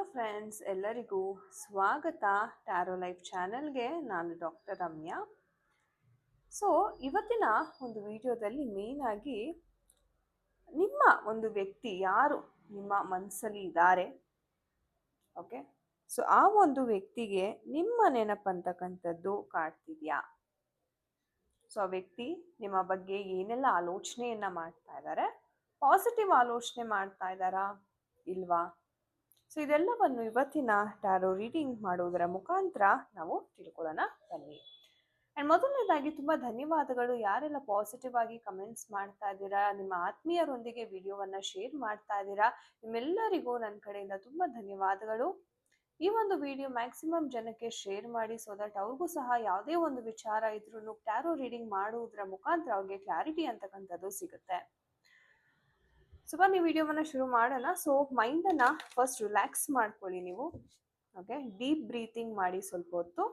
Hello friends ಎಲ್ಲರಿಗೂ ಸ್ವಾಗತ taro life ಚಾನಲ್ಗೆ. ನಾನು ಡಾಕ್ಟರ್ ರಮ್ಯಾ. ಸೊ ಇವತ್ತಿನ ಒಂದು ವಿಡಿಯೋದಲ್ಲಿ ಮೇನ್ ಆಗಿ ನಿಮ್ಮ ಒಂದು ವ್ಯಕ್ತಿ ಯಾರು? ನಿಮ್ಮ ಮನಸ್ಸಲ್ಲಿ ಇದ್ದಾರೆ ಓಕೆ ಸೊ ಆ ಒಂದು ವ್ಯಕ್ತಿಗೆ ನಿಮ್ಮ ನೆನಪಂತಕ್ಕಂಥದ್ದು ಕಾಡ್ತಿದ್ಯಾ ಸೊ ಆ ವ್ಯಕ್ತಿ ನಿಮ್ಮ ಬಗ್ಗೆ ಏನೆಲ್ಲ ಆಲೋಚನೆಯನ್ನ ಮಾಡ್ತಾ ಇದ್ದಾರೆ ಪಾಸಿಟಿವ್ ಆಲೋಚನೆ ಮಾಡ್ತಾ ಇದ್ದಾರಾ ಇಲ್ವಾ? ಸೊ ಇದೆಲ್ಲವನ್ನು ಇವತ್ತಿನ ಟ್ಯಾರೋ ರೀಡಿಂಗ್ ಮಾಡುವುದರ ಮುಖಾಂತರ ನಾವು ತಿಳ್ಕೊಳ್ಳೋಣ. ಬನ್ನಿ. ಆ್ಯಂಡ್ ಮೊದಲನೇದಾಗಿ ತುಂಬ ಧನ್ಯವಾದಗಳು. ಯಾರೆಲ್ಲ ಪಾಸಿಟಿವ್ ಆಗಿ ಕಮೆಂಟ್ಸ್ ಮಾಡ್ತಾ ಇದ್ದೀರಾ, ನಿಮ್ಮ ಆತ್ಮೀಯರೊಂದಿಗೆ ವಿಡಿಯೋವನ್ನು ಶೇರ್ ಮಾಡ್ತಾ ಇದ್ದೀರಾ, ನಿಮ್ಮೆಲ್ಲರಿಗೂ ನನ್ನ ಕಡೆಯಿಂದ ತುಂಬ ಧನ್ಯವಾದಗಳು. ಈ ಒಂದು ವಿಡಿಯೋ ಮ್ಯಾಕ್ಸಿಮಮ್ ಜನಕ್ಕೆ ಶೇರ್ ಮಾಡಿ ಸೊ ದಟ್ ಅವ್ರಿಗೂ ಸಹ ಯಾವುದೇ ಒಂದು ವಿಚಾರ ಇದ್ರೂ ಟ್ಯಾರೋ ರೀಡಿಂಗ್ ಮಾಡುವುದರ ಮುಖಾಂತರ ಅವ್ರಿಗೆ ಕ್ಲಾರಿಟಿ ಅಂತಕ್ಕಂಥದ್ದು ಸಿಗುತ್ತೆ. ಸೊ ಬನ್ನಿ, ವಿಡಿಯೋವನ್ನು ಶುರು ಮಾಡೋಣ. ಸೊ ಮೈಂಡನ್ನು ಫಸ್ಟ್ ರಿಲ್ಯಾಕ್ಸ್ ಮಾಡ್ಕೊಳ್ಳಿ ನೀವು. ಓಕೆ ಡೀಪ್ ಬ್ರೀತಿಂಗ್ ಮಾಡಿ ಸ್ವಲ್ಪ ಹೊತ್ತು.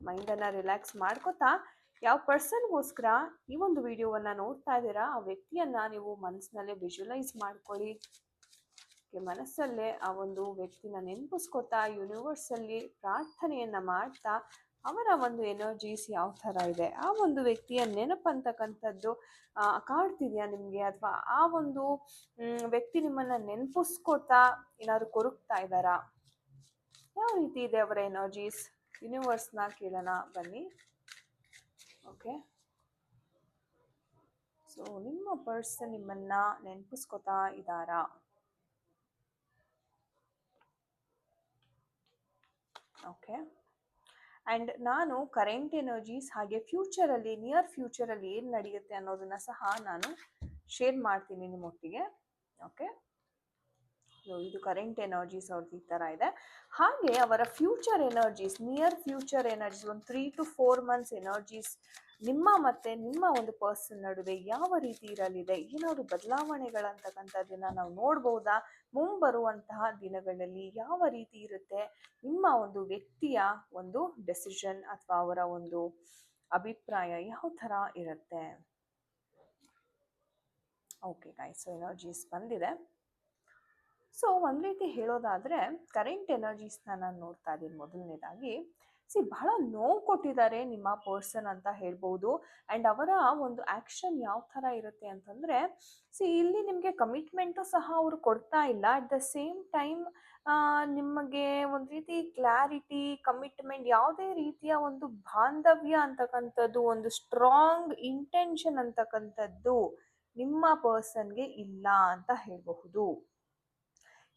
ಮೈಂಡನ್ನು ರಿಲ್ಯಾಕ್ಸ್ ಮಾಡ್ಕೋತಾ, ಯಾವ ಪರ್ಸನ್ಗೋಸ್ಕರ ಈ ಒಂದು ವಿಡಿಯೋವನ್ನು ನೋಡ್ತಾ ಇದ್ದೀರಾ, ಆ ವ್ಯಕ್ತಿಯನ್ನು ನೀವು ಮನಸ್ಸಿನಲ್ಲೇ ವಿಜುವಲೈಸ್ ಮಾಡ್ಕೊಳ್ಳಿ. ಮನಸ್ಸಲ್ಲೇ ಆ ಒಂದು ವ್ಯಕ್ತಿನ ನೆನಪಿಸ್ಕೊತಾ ಯೂನಿವರ್ಸಲ್ಲಿ ಪ್ರಾರ್ಥನೆಯನ್ನ ಮಾಡ್ತಾ ಅವರ ಒಂದು ಎನರ್ಜೀಸ್ ಯಾವ ಥರ ಇದೆ. ಆ ಒಂದು ವ್ಯಕ್ತಿಯ ನೆನಪಂತಕ್ಕಂಥದ್ದು ಕಾಡ್ತಿದೆಯಾ ನಿಮಗೆ? ಅಥವಾ ಆ ಒಂದು ವ್ಯಕ್ತಿ ನಿಮ್ಮನ್ನು ನೆನಪಿಸ್ಕೊತಾ ಏನಾದ್ರು ಕೊರಗ್ತಾ ಇದ್ದಾರಾ? ಯಾವ ರೀತಿ ಇದೆ ಅವರ ಎನರ್ಜೀಸ್ ಯೂನಿವರ್ಸ್ನ ಕೇಳೋಣ, ಬನ್ನಿ. ಓಕೆ ಸೊ ನಿಮ್ಮ ಪರ್ಸನ್ ನಿಮ್ಮನ್ನ ನೆನಪಿಸ್ಕೊತಾ ಇದ್ದಾರಾ? ಓಕೆ ಆ್ಯಂಡ್ ನಾನು ಕರೆಂಟ್ ಎನರ್ಜೀಸ್ ಹಾಗೆ ಫ್ಯೂಚರಲ್ಲಿ ನಿಯರ್ ಫ್ಯೂಚರಲ್ಲಿ ಏನು ನಡೆಯುತ್ತೆ ಅನ್ನೋದನ್ನು ಸಹ ನಾನು ಶೇರ್ ಮಾಡ್ತೀನಿ ನಿಮ್ಮೊಟ್ಟಿಗೆ. ಓಕೆ ಇದು ಕರೆಂಟ್ ಎನರ್ಜೀಸ್ ಅವ್ರದ್ದು ಈ ಥರ ಇದೆ. ಹಾಗೆ ಅವರ future energies near future energies ಒಂದು three to four months energies ನಿಮ್ಮ ಮತ್ತೆ ನಿಮ್ಮ ಒಂದು ಪರ್ಸನ್ ನಡುವೆ ಯಾವ ರೀತಿ ಇರಲಿದೆ? ಏನಾದ್ರು ಬದಲಾವಣೆಗಳಂತಕ್ಕಂಥದ್ದನ್ನು ನಾವು ನೋಡ್ಬೋದಾ? ಮುಂಬರುವಂತಹ ದಿನಗಳಲ್ಲಿ ಯಾವ ರೀತಿ ಇರುತ್ತೆ? ನಿಮ್ಮ ಒಂದು ವ್ಯಕ್ತಿಯ ಒಂದು ಡೆಸಿಷನ್ ಅಥವಾ ಅವರ ಒಂದು ಅಭಿಪ್ರಾಯ ಯಾವ ಥರ ಇರುತ್ತೆ? ಓಕೆ ಗಾಯ್ಸ್ ಸೊ ಎನರ್ಜೀಸ್ ಬಂದಿದೆ. ಸೊ ಒಂದು ರೀತಿ ಹೇಳೋದಾದರೆ ಕರೆಂಟ್ ಎನರ್ಜೀಸ್ನ ನಾನು ನೋಡ್ತಾ ಇದ್ದೀನಿ ಮೊದಲನೇದಾಗಿ. ಸಿ ಬಹಳ ನೋವು ಕೊಟ್ಟಿದ್ದಾರೆ ನಿಮ್ಮ ಪರ್ಸನ್ ಅಂತ ಹೇಳ್ಬೋದು. ಆ್ಯಂಡ್ ಅವರ ಒಂದು ಆ್ಯಕ್ಷನ್ ಯಾವ ಥರ ಇರುತ್ತೆ ಅಂತಂದರೆ, ಸಿ ಇಲ್ಲಿ ನಿಮಗೆ ಕಮಿಟ್ಮೆಂಟು ಸಹ ಅವರು ಕೊಡ್ತಾ ಇಲ್ಲ. ಅಟ್ ದ ಸೇಮ್ ಟೈಮ್ ನಿಮಗೆ ಒಂದು ರೀತಿ ಕ್ಲಾರಿಟಿ, ಕಮಿಟ್ಮೆಂಟ್ ಯಾವುದೇ ರೀತಿಯ ಒಂದು ಬಾಂಧವ್ಯ ಅಂತಕ್ಕಂಥದ್ದು, ಒಂದು ಸ್ಟ್ರಾಂಗ್ ಇಂಟೆನ್ಷನ್ ಅಂತಕ್ಕಂಥದ್ದು ನಿಮ್ಮ ಪರ್ಸನ್ಗೆ ಇಲ್ಲ ಅಂತ ಹೇಳಬಹುದು.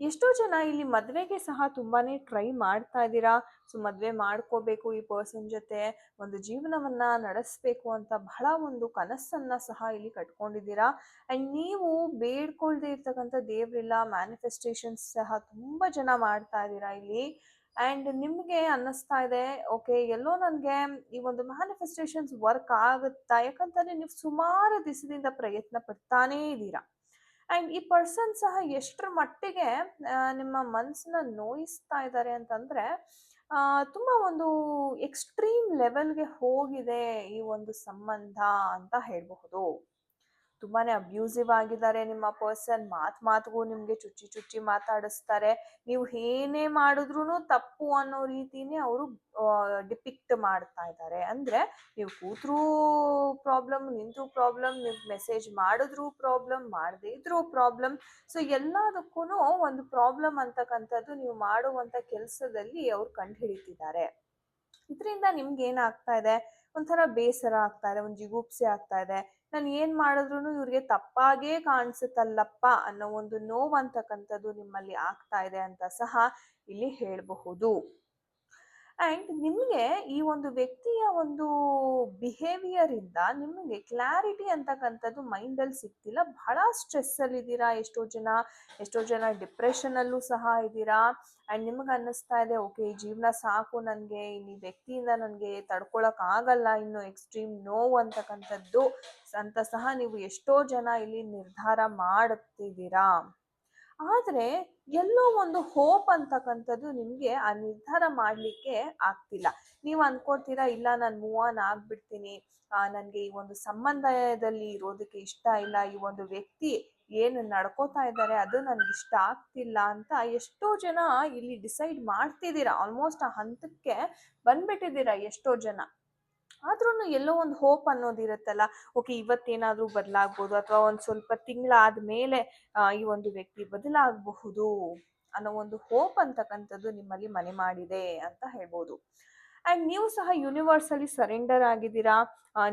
ಎಷ್ಟೋ ಜನ ಇಲ್ಲಿ ಮದುವೆಗೆ ಸಹ ತುಂಬಾನೇ ಟ್ರೈ ಮಾಡ್ತಾ ಇದ್ದೀರಾ. ಸೊ ಮದುವೆ ಮಾಡ್ಕೋಬೇಕು ಈ ಪರ್ಸನ್ ಜೊತೆ, ಒಂದು ಜೀವನವನ್ನ ನಡೆಸಬೇಕು ಅಂತ ಬಹಳ ಒಂದು ಕನಸನ್ನ ಸಹ ಇಲ್ಲಿ ಕಟ್ಕೊಂಡಿದ್ದೀರಾ. ಅಂಡ್ ನೀವು ಬೇಡ್ಕೊಳ್ದೆ ಇರ್ತಕ್ಕಂಥ ದೇವ್ರಿಲ್ಲ ಮ್ಯಾನಿಫೆಸ್ಟೇಷನ್ಸ್ ಸಹ ತುಂಬಾ ಜನ ಮಾಡ್ತಾ ಇದ್ದೀರಾ ಇಲ್ಲಿ. ಆ್ಯಂಡ್ ನಿಮಗೆ ಅನ್ನಿಸ್ತಾ ಇದೆ ಓಕೆ ಎಲ್ಲೋ ನನಗೆ ಈ ಒಂದು ಮ್ಯಾನಿಫೆಸ್ಟೇಷನ್ಸ್ ವರ್ಕ್ ಆಗುತ್ತಾ? ಯಾಕಂತಂದರೆ ನೀವು ಸುಮಾರು ದಿವಸದಿಂದ ಪ್ರಯತ್ನ ಪಡ್ತಾನೇ ಇದ್ದೀರಾ. ಆ್ಯಂಡ್ ಈ ಪರ್ಸನ್ ಸಹ ಎಷ್ಟರ ಮಟ್ಟಿಗೆ ನಿಮ್ಮ ಮನಸ್ಸನ್ನ ನೋಯಿಸ್ತಾ ಇದ್ದಾರೆ ಅಂತಂದ್ರೆ ತುಂಬಾ ಒಂದು ಎಕ್ಸ್ಟ್ರೀಮ್ ಲೆವೆಲ್ಗೆ ಹೋಗಿದೆ ಈ ಒಂದು ಸಂಬಂಧ ಅಂತ ಹೇಳಬಹುದು. ತುಂಬಾನೇ ಅಬ್ಯೂಸಿವ್ ಆಗಿದ್ದಾರೆ ನಿಮ್ಮ ಪರ್ಸನ್ ಮಾತ್ ಮಾತುಗೂ ನಿಮ್ಗೆ ಚುಚ್ಚಿ ಚುಚ್ಚಿ ಮಾತಾಡಿಸ್ತಾರೆ. ನೀವು ಏನೇ ಮಾಡಿದ್ರು ತಪ್ಪು ಅನ್ನೋ ರೀತಿನೇ ಅವರು ಡಿಪಿಕ್ಟ್ ಮಾಡ್ತಾ ಇದ್ದಾರೆ. ಅಂದ್ರೆ ನೀವು ಕೂತ್ರೂ ಪ್ರಾಬ್ಲಮ್ ನಿಂತು ಪ್ರಾಬ್ಲಮ್ ನೀವು ಮೆಸೇಜ್ ಮಾಡಿದ್ರು ಪ್ರಾಬ್ಲಮ್ ಮಾಡದೇ ಇದ್ರೂ ಪ್ರಾಬ್ಲಮ್ ಸೊ ಎಲ್ಲದಕ್ಕೂ ಒಂದು ಪ್ರಾಬ್ಲಮ್ ಅಂತಕ್ಕಂಥದ್ದು ನೀವು ಮಾಡುವಂತ ಕೆಲಸದಲ್ಲಿ ಅವ್ರು ಕಂಡು ಹಿಡಿತಿದ್ದಾರೆ ಇದರಿಂದ ನಿಮ್ಗೆ ಏನಾಗ್ತಾ ಇದೆ? ಒಂಥರ ಬೇಸರ ಆಗ್ತಾ ಇದೆ, ಒಂದು ಜಿಗುಪ್ಸೆ ಆಗ್ತಾ ಇದೆ. ನಾನು ಏನ್ ಮಾಡಿದ್ರು ಇವ್ರಿಗೆ ತಪ್ಪಾಗೇ ಕಾಣಿಸುತ್ತಲ್ಲಪ್ಪ ಅನ್ನೋ ಒಂದು ನೋವು ನಿಮ್ಮಲ್ಲಿ ಆಗ್ತಾ ಇದೆ ಅಂತ ಸಹ ಇಲ್ಲಿ ಹೇಳಬಹುದು. ಅಂಡ್ ನಿಮಗೆ ಈ ಒಂದು ವ್ಯಕ್ತಿಯ ಒಂದು ಬಿಹೇವಿಯರಿಂದ ನಿಮಗೆ ಕ್ಲಾರಿಟಿ ಅಂತಕ್ಕಂಥದ್ದು ಮೈಂಡಲ್ಲಿ ಸಿಗ್ತಿಲ್ಲ. ಬಹಳ ಸ್ಟ್ರೆಸ್ ಅಲ್ಲಿ ಇದ್ದೀರಾ? ಎಷ್ಟೋ ಜನ ಎಷ್ಟೋ ಜನ ಡಿಪ್ರೆಷನ್ ಅಲ್ಲೂ ಸಹ ಇದ್ದೀರಾ? ಅಂಡ್ ನಿಮಗೆ ಅನ್ನಿಸ್ತಾ ಇದೆ ಓಕೆ ಈ ಜೀವನ ಸಾಕು ನನಗೆ ಈ ವ್ಯಕ್ತಿಯಿಂದ ನನಗೆ ತಡ್ಕೊಳಕ್ ಆಗಲ್ಲ, ಇನ್ನು ಎಕ್ಸ್ಟ್ರೀಮ್ ನೋವು ಅಂತಕ್ಕಂಥದ್ದು. ಅಂತ ಸಹ ನೀವು ಎಷ್ಟೋ ಜನ ಇಲ್ಲಿ ನಿರ್ಧಾರ ಮಾಡುತ್ತಿದ್ದೀರಾ ಆದ್ರೆ ಎಲ್ಲೋ ಒಂದು ಹೋಪ್ ಅಂತಕ್ಕಂಥದ್ದು ನಿಮ್ಗೆ ಆ ನಿರ್ಧಾರ ಮಾಡ್ಲಿಕ್ಕೆ ಆಗ್ತಿಲ್ಲ. ನೀವು ಅನ್ಕೋತೀರಾ ಇಲ್ಲ ನಾನು ಮೂವ್ ಆನ್ ಆಗ್ಬಿಡ್ತೀನಿ, ಆ, ನನ್ಗೆ ಈ ಒಂದು ಸಂಬಂಧದಲ್ಲಿ ಇರೋದಕ್ಕೆ ಇಷ್ಟ ಇಲ್ಲ, ಈ ಒಂದು ವ್ಯಕ್ತಿ ಏನು ನಡ್ಕೋತಾ ಇದ್ದಾರೆ, ಅದು ನನಗೆ ಇಷ್ಟ ಆಗ್ತಿಲ್ಲ ಅಂತ ಎಷ್ಟೋ ಜನ ಇಲ್ಲಿ ಡಿಸೈಡ್ ಮಾಡ್ತಿದ್ದೀರಾ ಆಲ್ಮೋಸ್ಟ್ ಆ ಹಂತಕ್ಕೆ ಬಂದ್ಬಿಟ್ಟಿದ್ದೀರಾ ಎಷ್ಟೋ ಜನ. ಆದ್ರೂ ಎಲ್ಲೋ ಒಂದು ಹೋಪ್ ಅನ್ನೋದಿರುತ್ತಲ್ಲ ಓಕೆ ಇವತ್ತೇನಾದ್ರೂ ಬದಲಾಗ್ಬೋದು ಅಥವಾ ಒಂದು ಸ್ವಲ್ಪ ತಿಂಗಳಾದ ಮೇಲೆ ಈ ಒಂದು ವ್ಯಕ್ತಿ ಬದಲಾಗಬಹುದು ಅನ್ನೋ ಒಂದು ಹೋಪ್ ಅಂತಕ್ಕಂಥದ್ದು ನಿಮ್ಮಲ್ಲಿ ಮನೆ ಮಾಡಿದೆ ಅಂತ ಹೇಳ್ಬೋದು. ಆ್ಯಂಡ್ ನೀವು ಸಹ ಯೂನಿವರ್ಸಲ್ಲಿ ಸರೆಂಡರ್ ಆಗಿದ್ದೀರಾ?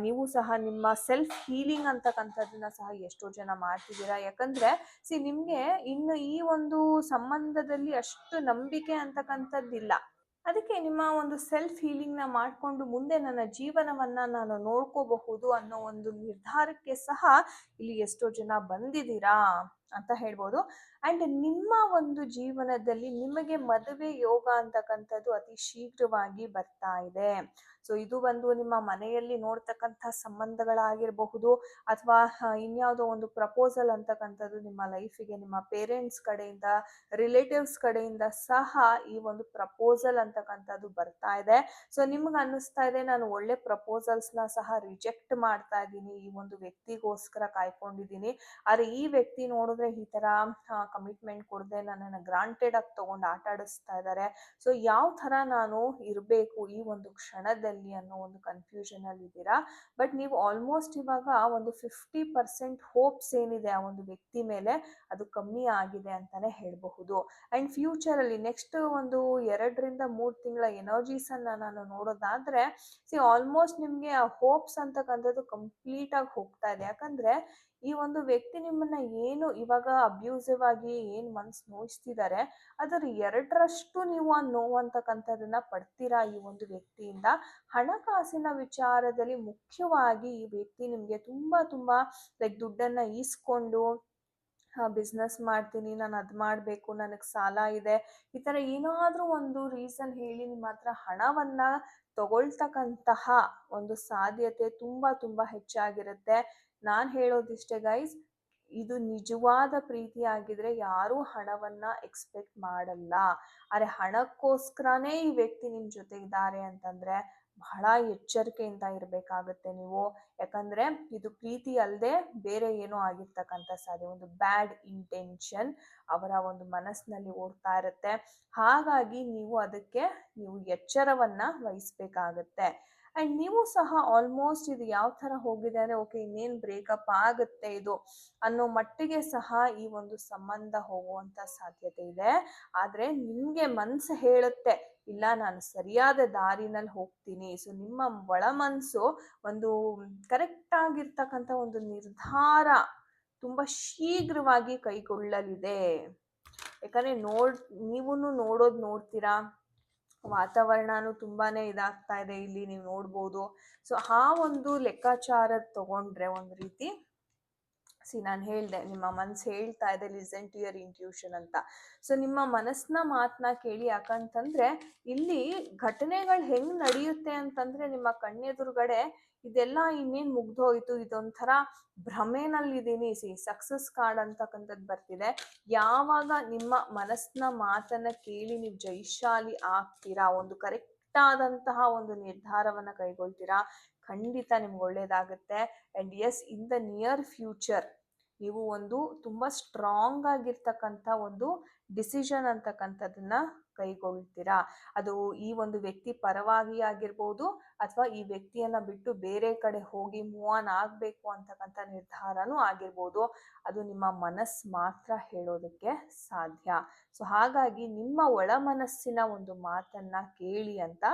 ನೀವು ಸಹ ನಿಮ್ಮ ಸೆಲ್ಫ್ ಹೀಲಿಂಗ್ ಅಂತಕ್ಕಂಥದ್ದನ್ನ ಸಹ ಎಷ್ಟೋ ಜನ ಮಾಡ್ತಿದ್ದೀರಾ? ಯಾಕಂದ್ರೆ ಸಿ ನಿಮಗೆ ಇನ್ನು ಈ ಒಂದು ಸಂಬಂಧದಲ್ಲಿ ಅಷ್ಟು ನಂಬಿಕೆ ಅಂತಕ್ಕಂಥದ್ದಿಲ್ಲ. ಅದಕ್ಕೆ ನಿಮ್ಮ ಒಂದು ಸೆಲ್ಫ್ ಹೀಲಿಂಗ್ನ ಮಾಡಿಕೊಂಡು ಮುಂದೆ ನನ್ನ ಜೀವನವನ್ನ ನಾನು ನೋಡ್ಕೋಬಹುದು ಅನ್ನೋ ಒಂದು ನಿರ್ಧಾರಕ್ಕೆ ಸಹ ಇಲ್ಲಿ ಎಷ್ಟೋ ಜನ ಬಂದಿದ್ದೀರಾ ಅಂತ ಹೇಳ್ಬೋದು. ಅಂಡ್ ನಿಮ್ಮ ಒಂದು ಜೀವನದಲ್ಲಿ ನಿಮಗೆ ಮದುವೆ ಯೋಗ ಅಂತಕ್ಕಂಥದ್ದು ಅತಿ ಶೀಘ್ರವಾಗಿ ಬರ್ತಾ ಇದೆ. ಸೊ, ಇದು ಒಂದು ನಿಮ್ಮ ಮನೆಯಲ್ಲಿ ನೋಡ್ತಕ್ಕಂಥ ಸಂಬಂಧಗಳಾಗಿರಬಹುದು ಅಥವಾ ಇನ್ಯಾವುದೋ ಒಂದು ಪ್ರಪೋಸಲ್ ಅಂತಕ್ಕಂಥದ್ದು ನಿಮ್ಮ ಲೈಫಿಗೆ, ನಿಮ್ಮ ಪೇರೆಂಟ್ಸ್ ಕಡೆಯಿಂದ, ರಿಲೇಟಿವ್ಸ್ ಕಡೆಯಿಂದ ಸಹ ಈ ಒಂದು ಪ್ರಪೋಸಲ್ ಅಂತಕ್ಕಂಥದ್ದು ಬರ್ತಾ ಇದೆ. ಸೊ, ನಿಮ್ಗೆ ಅನ್ನಿಸ್ತಾ ಇದೆ, ನಾನು ಒಳ್ಳೆ ಪ್ರಪೋಸಲ್ಸ್ನ ಸಹ ರಿಜೆಕ್ಟ್ ಮಾಡ್ತಾ ಇದ್ದೀನಿ, ಈ ಒಂದು ವ್ಯಕ್ತಿಗೋಸ್ಕರ ಕಾಯ್ಕೊಂಡಿದ್ದೀನಿ. ಆದರೆ ಈ ವ್ಯಕ್ತಿ ನೋಡಿದ್ರೆ ಈ ಥರ ಕಮಿಟ್ಮೆಂಟ್ ಕೊಡದೆ ನನ್ನನ್ನು ಗ್ರಾಂಟೆಡ್ ಆಗಿ ತೊಗೊಂಡು ಆಟ ಆಡಿಸ್ತಾ ಇದ್ದಾರೆ ಸೊ ಯಾವ ಥರ ನಾನು ಇರಬೇಕು ಈ ಒಂದು ಕ್ಷಣದಲ್ಲಿ ಅನ್ನೋ ಒಂದು ಕನ್ಫ್ಯೂಷನಲ್ಲಿ ಇದ್ದೀರಾ? ಬಟ್ ನೀವು ಆಲ್ಮೋಸ್ಟ್ ಇವಾಗ ಒಂದು ಫಿಫ್ಟಿ ಪರ್ಸೆಂಟ್ ಹೋಪ್ಸ್ ಏನಿದೆ ಆ ಒಂದು ವ್ಯಕ್ತಿ ಮೇಲೆ ಅದು ಕಮ್ಮಿ ಆಗಿದೆ ಅಂತಾನೆ ಹೇಳಬಹುದು. ಆ್ಯಂಡ್ ಫ್ಯೂಚರಲ್ಲಿ ನೆಕ್ಸ್ಟ್ ಒಂದು ಎರಡರಿಂದ ಮೂರು ತಿಂಗಳ ಎನರ್ಜೀಸನ್ನು ನಾನು ನೋಡೋದಾದರೆ ಸಿ ಆಲ್ಮೋಸ್ಟ್ ನಿಮಗೆ ಆ ಹೋಪ್ಸ್ ಅಂತಕ್ಕಂಥದ್ದು ಕಂಪ್ಲೀಟಾಗಿ ಹೋಗ್ತಾ ಇದೆ. ಯಾಕಂದರೆ ಈ ಒಂದು ವ್ಯಕ್ತಿ ನಿಮ್ಮನ್ನ ಏನು ಇವಾಗ ಅಬ್ಯೂಸಿವ್ ಆಗಿ ಏನು ಮನ್ಸು ನೋಯಿಸ್ತಿದ್ದಾರೆ ಅದರ ಎರಡರಷ್ಟು ನೀವು ಆ ನೋವು ಪಡ್ತೀರಾ ಈ ಒಂದು ವ್ಯಕ್ತಿಯಿಂದ? ಹಣಕಾಸಿನ ವಿಚಾರದಲ್ಲಿ ಮುಖ್ಯವಾಗಿ ಈ ವ್ಯಕ್ತಿ ನಿಮಗೆ ತುಂಬಾ ತುಂಬಾ ಲೈಕ್ ದುಡ್ಡನ್ನ ಈಸ್ಕೊಂಡು ಬಿಸ್ನೆಸ್ ಮಾಡ್ತೀನಿ, ನಾನು ಅದು ಮಾಡಬೇಕು, ನನಗೆ ಸಾಲ ಇದೆ. ಈ ಥರ ಏನಾದರೂ ಒಂದು ರೀಸನ್ ಹೇಳಿ ನಿಮ್ಮ ಹತ್ರ ಹಣವನ್ನು ತಗೊಳ್ತಕ್ಕಂತಹ ಒಂದು ಸಾಧ್ಯತೆ ತುಂಬ ತುಂಬ ಹೆಚ್ಚಾಗಿರುತ್ತೆ. ನಾನು ಹೇಳೋದಿಷ್ಟೇ ಗೈಸ್ ಇದು ನಿಜವಾದ ಪ್ರೀತಿ ಆಗಿದ್ರೆ ಯಾರೂ ಹಣವನ್ನ ಎಕ್ಸ್ಪೆಕ್ಟ್ ಮಾಡಲ್ಲ. ಆದರೆ ಹಣಕ್ಕೋಸ್ಕರನೇ ಈ ವ್ಯಕ್ತಿ ನಿಮ್ಮ ಜೊತೆ ಇದ್ದಾರೆ ಅಂತಂದ್ರೆ ಬಹಳ ಎಚ್ಚರಿಕೆಯಿಂದ ಇರಬೇಕಾಗುತ್ತೆ ನೀವು. ಯಾಕಂದ್ರೆ ಇದು ಪ್ರೀತಿ ಅಲ್ಲದೆ ಬೇರೆ ಏನೋ ಆಗಿರ್ತಕ್ಕಂಥ ಸಾಧ್ಯ. ಒಂದು ಬ್ಯಾಡ್ ಇಂಟೆನ್ಷನ್ ಅವರ ಒಂದು ಮನಸ್ಸಿನಲ್ಲಿ ಓಡ್ತಾ ಇರುತ್ತೆ. ಹಾಗಾಗಿ ನೀವು ಅದಕ್ಕೆ ನೀವು ಎಚ್ಚರವನ್ನ ವಹಿಸ್ಬೇಕಾಗತ್ತೆ. ಆ್ಯಂಡ್ ನೀವು ಸಹ ಆಲ್ಮೋಸ್ಟ್ ಇದು ಯಾವ ಥರ ಹೋಗಿದೆ ಅಂದರೆ ಓಕೆ ಇನ್ನೇನು ಬ್ರೇಕಪ್ ಆಗುತ್ತೆ ಇದು ಅನ್ನೋ ಮಟ್ಟಿಗೆ ಸಹ ಈ ಒಂದು ಸಂಬಂಧ ಹೋಗುವಂಥ ಸಾಧ್ಯತೆ ಇದೆ. ಆದರೆ ನಿಮಗೆ ಮನಸ್ಸು ಹೇಳುತ್ತೆ, ಇಲ್ಲ ನಾನು ಸರಿಯಾದ ದಾರಿನಲ್ಲಿ ಹೋಗ್ತೀನಿ. ಸೊ ನಿಮ್ಮ ಒಳ ಮನಸ್ಸು ಒಂದು ಕರೆಕ್ಟ್ ಆಗಿರ್ತಕ್ಕಂಥ ಒಂದು ನಿರ್ಧಾರ ತುಂಬ ಶೀಘ್ರವಾಗಿ ಕೈಗೊಳ್ಳಲಿದೆ. ಯಾಕಂದರೆ ನೋಡ್ ನೀವು ನೋಡೋದು ನೋಡ್ತೀರಾ? ವಾತಾವರಣನೂ ತುಂಬಾನೇ ಇದಾಗ್ತಾ ಇದೆ ಇಲ್ಲಿ ನೀವು ನೋಡ್ಬೋದು. ಸೊ ಆ ಒಂದು ಲೆಕ್ಕಾಚಾರ ತಗೊಂಡ್ರೆ ಒಂದು ರೀತಿ ಸಿ ನಾನು ಹೇಳಿದೆ, ನಿಮ್ಮ ಮನಸ್ಸು ಹೇಳ್ತಾ ಇದೆ ಲಿಸನ್ ಟು ಯರ್ ಇಂಟ್ಯೂಷನ್ ಅಂತ. ಸೊ ನಿಮ್ಮ ಮನಸ್ಸಿನ ಮಾತನ್ನ ಕೇಳಿ ಯಾಕಂತಂದ್ರೆ, ಇಲ್ಲಿ ಘಟನೆಗಳು ಹೆಂಗ್ ನಡೆಯುತ್ತೆ ಅಂತಂದ್ರೆ, ನಿಮ್ಮ ಕಣ್ಣೆದುರುಗಡೆ ಇದೆಲ್ಲ ಇನ್ನೇನು ಮುಗ್ದೋಯ್ತು, ಇದೊಂಥರ ಭ್ರಮೆನಲ್ಲಿದ್ದೀನಿ, ಸಿ ಸಕ್ಸಸ್ ಕಾರ್ಡ್ ಅಂತಕ್ಕಂಥದ್ದು ಬರ್ತಿದೆ. ಯಾವಾಗ ನಿಮ್ಮ ಮನಸ್ಸಿನ ಮಾತನ್ನ ಕೇಳಿ ನೀವು ಜೈಶಾಲಿ ಆಗ್ತೀರಾ, ಒಂದು ಕರೆಕ್ಟ್ ಆದಂತಹ ಒಂದು ನಿರ್ಧಾರವನ್ನ ಕೈಗೊಳ್ತೀರಾ ಖಂಡಿತ ನಿಮ್ಗೆ ಒಳ್ಳೇದಾಗುತ್ತೆ. And as in the near future ನೀವು ಒಂದು ತುಂಬ ಸ್ಟ್ರಾಂಗ್ ಆಗಿರ್ತಕ್ಕಂಥ ಒಂದು ಡಿಸಿಷನ್ ಅಂತಕ್ಕಂಥದ್ದನ್ನ ಕೈಗೊಳ್ತೀರಾ? ಅದು ಈ ಒಂದು ವ್ಯಕ್ತಿ ಪರವಾಗಿ ಆಗಿರ್ಬೋದು, ಅಥವಾ ಈ ವ್ಯಕ್ತಿಯನ್ನ ಬಿಟ್ಟು ಬೇರೆ ಕಡೆ ಹೋಗಿ ಮೂವ್ ಆನ್ ಆಗಬೇಕು ಅಂತಕ್ಕಂಥ ನಿರ್ಧಾರನೂ ಆಗಿರ್ಬೋದು. ಅದು ನಿಮ್ಮ ಮನಸ್ಸು ಮಾತ್ರ ಹೇಳೋದಕ್ಕೆ ಸಾಧ್ಯ. ಸೊ ಹಾಗಾಗಿ ನಿಮ್ಮ ಒಳ ಮನಸ್ಸಿನ ಒಂದು ಮಾತನ್ನ ಕೇಳಿ ಅಂತ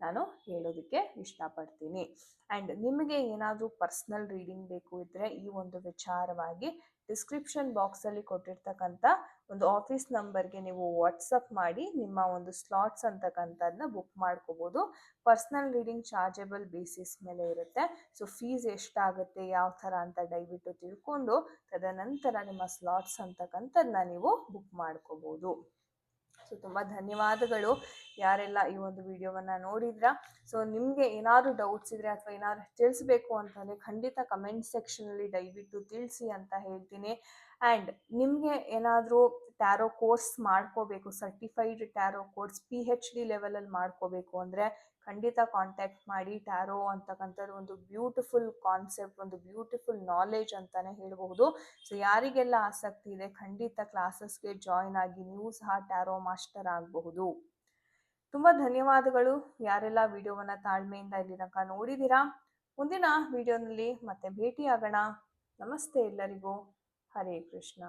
ನಾನು ಹೇಳೋದಕ್ಕೆ ಇಷ್ಟಪಡ್ತೀನಿ. ಆ್ಯಂಡ್ ನಿಮಗೆ ಏನಾದರೂ ಪರ್ಸ್ನಲ್ ರೀಡಿಂಗ್ ಬೇಕು ಇದ್ದರೆ ಈ ಒಂದು ವಿಚಾರವಾಗಿ ಡಿಸ್ಕ್ರಿಪ್ಷನ್ ಬಾಕ್ಸಲ್ಲಿ ಕೊಟ್ಟಿರ್ತಕ್ಕಂಥ ಒಂದು ಆಫೀಸ್ ನಂಬರ್ಗೆ ನೀವು ವಾಟ್ಸಪ್ ಮಾಡಿ ನಿಮ್ಮ ಒಂದು ಸ್ಲಾಟ್ಸ್ ಅಂತಕ್ಕಂಥದ್ದನ್ನ ಬುಕ್ ಮಾಡ್ಕೋಬೋದು. ಪರ್ಸ್ನಲ್ ರೀಡಿಂಗ್ ಚಾರ್ಜಬಲ್ ಬೇಸಿಸ್ ಮೇಲೆ ಇರುತ್ತೆ. ಸೊ ಫೀಸ್ ಎಷ್ಟಾಗುತ್ತೆ, ಯಾವ ಥರ ಅಂತ ದಯವಿಟ್ಟು ತಿಳ್ಕೊಂಡು ತದನಂತರ ನಿಮ್ಮ ಸ್ಲಾಟ್ಸ್ ಅಂತಕ್ಕಂಥದ್ದನ್ನ ನೀವು ಬುಕ್ ಮಾಡ್ಕೋಬೋದು. ಸೊ ತುಂಬ ಧನ್ಯವಾದಗಳು. ಯಾರೆಲ್ಲ ಈ ಒಂದು ವಿಡಿಯೋವನ್ನು ನೋಡಿದ್ರ? ಸೊ ನಿಮಗೆ ಏನಾದರೂ ಡೌಟ್ಸ್ ಇದ್ದರೆ ಅಥವಾ ಏನಾದ್ರು ತಿಳಿಸ್ಬೇಕು ಅಂತಂದರೆ ಖಂಡಿತ ಕಮೆಂಟ್ ಸೆಕ್ಷನಲ್ಲಿ ದಯವಿಟ್ಟು ತಿಳಿಸಿ ಅಂತ ಹೇಳ್ತೀನಿ. ಆ್ಯಂಡ್ ನಿಮಗೆ ಏನಾದರೂ ಟ್ಯಾರೋ ಕೋರ್ಸ್ ಮಾಡ್ಕೋಬೇಕು certified tarot course P H D ಲೆವೆಲಲ್ಲಿ ಮಾಡ್ಕೋಬೇಕು ಅಂದರೆ ಖಂಡಿತ ಕಾಂಟ್ಯಾಕ್ಟ್ ಮಾಡಿ ಟ್ಯಾರೋ ಅಂತಕ್ಕಂಥದ್ದು ಒಂದು ಬ್ಯೂಟಿಫುಲ್ ಕಾನ್ಸೆಪ್ಟ್ ಒಂದು ಬ್ಯೂಟಿಫುಲ್ ನಾಲೆಜ್ ಅಂತಾನೆ ಹೇಳಬಹುದು. ಸೊ ಯಾರಿಗೆಲ್ಲ ಆಸಕ್ತಿ ಇದೆ, ಖಂಡಿತ ಕ್ಲಾಸಸ್ಗೆ ಜಾಯ್ನ್ ಆಗಿ ನೀವು ಸಹ ಟ್ಯಾರೋ ಮಾಸ್ಟರ್ ಆಗಬಹುದು. ತುಂಬ ಧನ್ಯವಾದಗಳು. ಯಾರೆಲ್ಲ ವಿಡಿಯೋವನ್ನು ತಾಳ್ಮೆಯಿಂದ ಇಲ್ಲಿ ತನಕ ನೋಡಿದ್ದೀರಾ? ಮುಂದಿನ ವಿಡಿಯೋನಲ್ಲಿ ಮತ್ತೆ ಭೇಟಿಯಾಗೋಣ. ನಮಸ್ತೆ ಎಲ್ಲರಿಗೂ. ಹರೇ ಕೃಷ್ಣ.